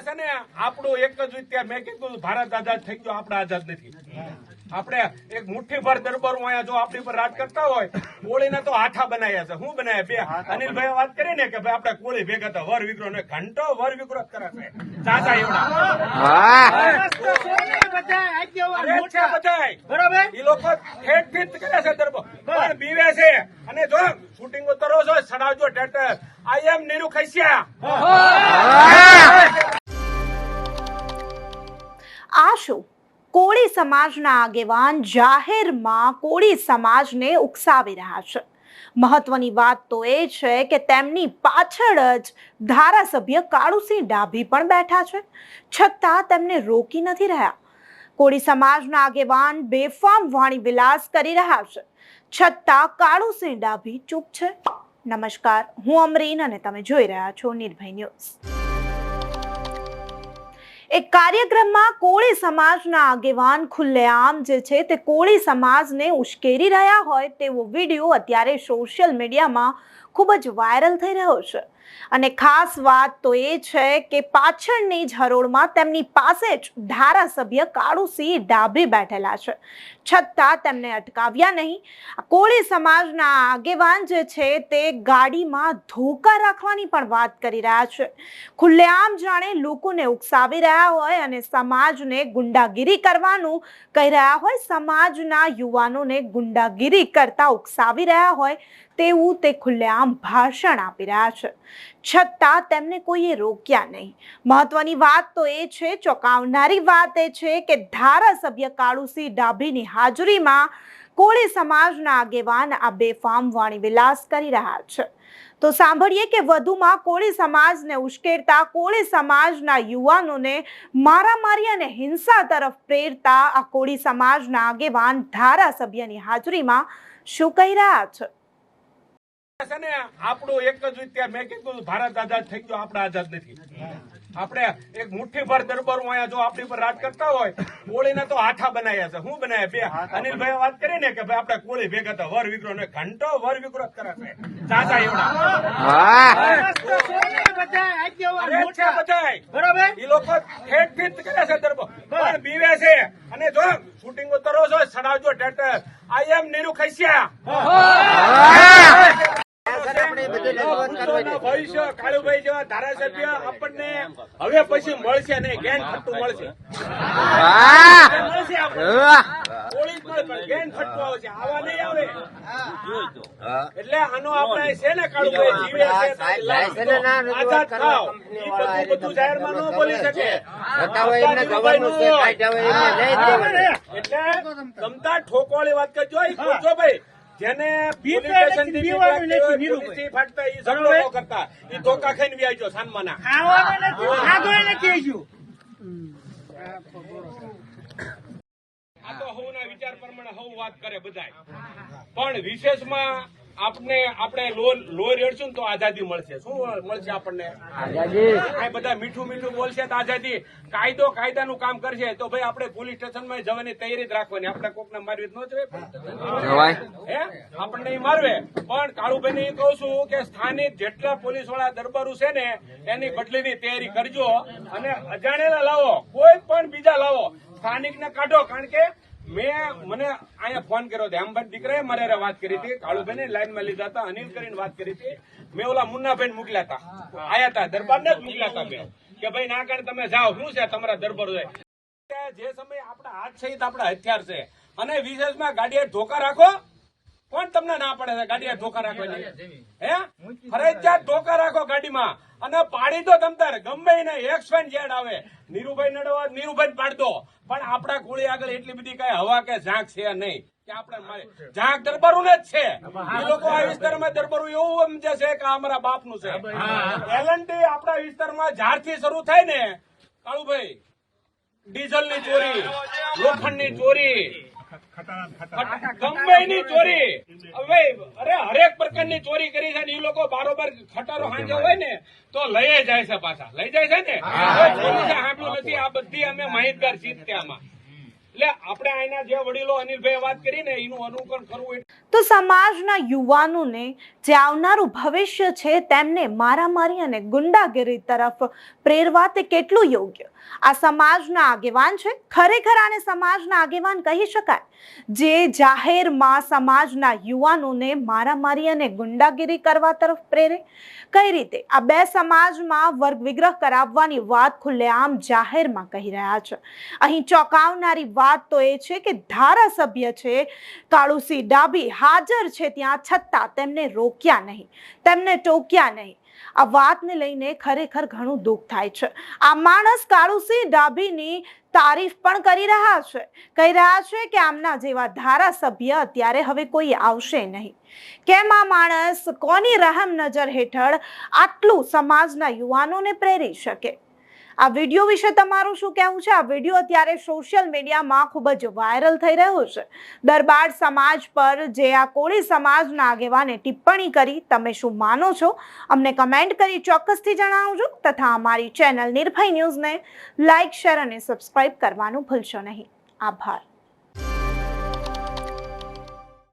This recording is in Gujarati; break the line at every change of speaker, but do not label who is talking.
છે ને આપણું એક જ વિદ્યા મેં કીધું ભારત આઝાદ થઈ ગયો આપણે આઝાદ નથી. આપણે એક મુઠ્ઠી ભર દરબાર અહીંયા જો આપણી પર રાજ કરતા હોય કોળીને તો હાથા બનાવ્યા છે. શું બનાવ્યા બે. અનિલભાઈ વાત કરી ને કે ભાઈ આપણે કોળી ભેગા હતા વર વિગ્રહ ને ઘંટો વર વિગ્રહ કરે છે. ચાચા એવડા.
બરોબર?
ઈ લોકો ઠેઠ ઠીઠ કરે છે દરબાર. પણ બીવે છે. અને જો શૂટિંગ કરો છો સડાવજો ટેટર. આઈ એમ નીરુ ખૈસિયા
સમાજના આગેવાન જાહેરમાં કોળી સમાજને ઉકસાવી રહ્યા છે. મહત્વની વાત તો એ છે કે તેમની પાછળ જ ધારાસભ્ય કાળુસિંહ ડાભી પણ બેઠા છે. છતાં તેમને રોકી નથી રહ્યા. કોળી સમાજના આગેવાન બેફામ વાણી વિલાસ કરી રહ્યા છે. છતાં કાળુસિંહ ડાભી ચૂપ છે. નમસ્કાર, હું અમરીન અને તમે જોઈ રહ્યા છો નિર્ભય ન્યૂઝ. એક કાર્યક્રમમાં કોળી સમાજના આગેવાન ખુલ્લેઆમ જે છે તે કોળી સમાજને ઉશ્કેરી રહ્યા હોય તેવો વીડિયો અત્યારે સોશિયલ મીડિયામાં ખૂબ જ વાયરલ થઈ રહ્યો છે. અને ખાસ વાત તો એ છે કે પાછળની જ હરોળમાં તેમની પાસે જ ધારાસભ્ય કાળુસિંહ ડાભી બેઠેલા છે. છતાં તેમને અટકાવ્યા નહીં. કોળી સમાજના આગેવાન જે છે તે ગાડીમાં ધોકા રાખવાની પણ વાત કરી રહ્યા છે. ખુલ્લેઆમ જાણે લોકોને ઉકસાવી રહ્યા હોય અને સમાજને ગુંડાગીરી કરવાનું કહી રહ્યા હોય, સમાજના યુવાનોને ગુંડાગીરી કરતા ઉકસાવી રહ્યા હોય તેવું તે ખુલ્લેઆમ ભાષણ આપી રહ્યા છે. છતાં તેમને કોઈએ રોક્યા નહીં. મહત્વની વાત તો એ છે, ચોંકાવનારી વાત એ છે કે ધારાસભ્ય કાળુસિંહ ડાભીની હાજરીમાં કોળી સમાજના આગેવાન આ બેફામ વાણી વિલાસ કરી રહ્યા છે. તો સાંભળીએ કે વધુમાં કોળી સમાજને ઉશ્કેરતા, કોળી સમાજના યુવાનોને મારામારી અને હિંસા તરફ પ્રેરતા આ કોળી સમાજના આગેવાન ધારાસભ્યની હાજરીમાં શું કહી રહ્યા છે?
છે ને આપણું એક જ ત્યાં મેં કીધું ભારત આઝાદ થઈ ગયો આપણે આઝાદ નથી. આપણે એક મુઠ્ઠી ભર દરબારો અહીંયા જો આપણી પર રાજ કરતા હોય કોળીને તો આઠા બનાવ્યા છે. શું બનાવ્યા બે. અનિલભાઈ વાત કરી ને કે ભાઈ આપણે કોળી ભેગા હતા વર વિગ્રહ ને ઘંટો વર વિગ્રહ કરે છે. ચાચા એવડા. છે બધાય. લોકો ઠેઠ ઠીઠ કરે છે દરબાર. પણ બીવે છે. અને જો શૂટિંગ ઉતરો છો સડાવજો ટેટર આઈ એમ નીરુ ખૈસિયા ભવિષ્ય કાળુભાઈ જેવા ધારાસભ્ય આપણને હવે પછી મળશે નહીં ગેન ખટ્ટું મળશે મળશે આપણને. કોળી જ મળે પણ ગેન ખટ્ટું આવશે આવા નહીં આવે એટલે આનો આપણે છે ને કાળુભાઈ જીવે છે તારી લાશ તો આઝાદ થાવ બધું બધું જાહેરમાં ન બોલી શકે એટલે ગમતા ઠોકવાળી વાત કરજો ભાઈ જેને કરતા. ઈ ધોકા ખાઈને વ્યાજો સાનમાના
ખાવાનું નથી ખાધું નથી હજુ
આ તો હવના વિચાર પ્રમાણે હવ વાત કરે બધાય. પણ વિશેષમાં આપણે આપણે લો લો રેડશું ને તો આઝાદી મળશે. શું મળશે આપણને? આ બધા મીઠું મીઠું બોલશે તો આઝાદી. કાયદો કાયદાનું કામ કરશે તો ભાઈ આપણે પોલીસ સ્ટેશનમાં જવાની તૈયારી જ રાખવાની. આપણે કોકને મારવી ન જોઈએ હે? આપણને એ મારવે. પણ કાળુભાઈ ને કહું છું કે સ્થાનિક જેટલા પોલીસવાળા દરબારું છે ને એની બદલીની તૈયારી કરજો અને અજાણેલા લાવો. કોઈ પણ બીજા લાવો. સ્થાનિક ને કાઢો. કારણ કે મેં મને અહીંયા ફોન કર્યો હતો હેમભાઈ દીકરાએ મારે વાત કરી હતી. કાળુભાઈ ને લાઈનમાં લીધા હતા. અનિલ કરીને વાત કરી હતી. મેં ઓલા મુન્નાભાઈ મોકલ્યા હતા. આયા હતા. દરબાર ને જ મોકલ્યા હતા મેં. કે ભાઈ ના કારણે તમે જાઓ. શું છે તમારા દરબાર હોય જે સમય આપણા હાથ સહિત આપણા હથિયાર છે. અને વિશેષમાં ગાડીએ ધોકા રાખો કોણ તમને ના પડે છે? ગાડી ધોકા રાખો હે? ફરજિયાત ધોકા રાખો ગાડીમાં. અને પાડી દો તમતાર. ગમે એને એક્સ ફાઈન જેડ આવે. નીરુભાઈ નડવા નીરુભાઈ પાડ દો. પણ આપણા કોળી આગળ એટલી બધી કઈ હવા કે ઝાંક છે નહીં કે આપણે ઝાંક દરબારું જ છે. એ લોકો આ વિસ્તારમાં દરબારું એવું સમજે છે કે અમારા બાપનું છે. એલએનટી આપણા વિસ્તારમાં જ્યારથી શરૂ થાય ને કાળુભાઈ ડીઝલની ચોરી લોખંડની ચોરી ગમે ચોરી. હવે અરે હરેક પ્રકારની ચોરી કરી છે ને એ લોકો બારોબાર ખટારો હાંજે હોય ને તો લઈ જાય છે પાછા. લઈ જાય છે ને? સાંભળ્યું નથી. આ બધી અમે માહિતગાર છીએ જ
તે સમાજના યુવાનોને જે આવનારું ભવિષ્ય છે તેમને મારામારી અને ગુંડાગીરી તરફ પ્રેરવા તે કેટલું યોગ્ય? આ સમાજના આગેવાન છે? ખરેખર આને સમાજના આગેવાન કહી શકાય? જે જાહેરમાં સમાજના યુવાનોને મારામારી અને ગુંડાગીરી કરવા તરફ પ્રેરે? કઈ રીતે? આ બે સમાજમાં વર્ગ વિગ્રહ કરાવવાની વાત ખુલ્લેઆમ જાહેરમાં કહી રહ્યા છે. અહીં ચોંકાવનારી વાત તો એ છે કે ધારાસભ્ય છે કાળુસિંહ ડાબી હાજર છે ત્યાં છતાં તેમને રોક્યા નહીં, તેમને ટોક્યા નહીં. આ વાતને લઈને ખરેખર ઘણું દુઃખ થાય છે. આ માણસ કાળુસિંહ ડાભીની તારીફ પણ કરી રહ્યા છે, કહી રહ્યા છે કે આમના જેવા ધારાસભ્ય અત્યારે હવે કોઈ આવશે નહીં. કેમ આ માણસ, કોની રહેમ નજર હેઠળ આટલું સમાજના યુવાનોને પ્રેરી શકે? આ વીડિયો વિશે તમારું શું કહેવું છે? આ વીડિયો અત્યારે સોશિયલ મીડિયામાં ખૂબ જ વાયરલ થઈ રહ્યો છે. દરબાર સમાજ પર જે આ કોળી સમાજના આગેવાને ટિપ્પણી કરી, તમે શું માનો છો? અમને કમેન્ટ કરી ચોક્કસથી જણાવજો તથા અમારી ચેનલ નિર્ભય ન્યૂઝને લાઇક શેર અને સબસ્ક્રાઇબ કરવાનું ભૂલશો નહીં. આભાર.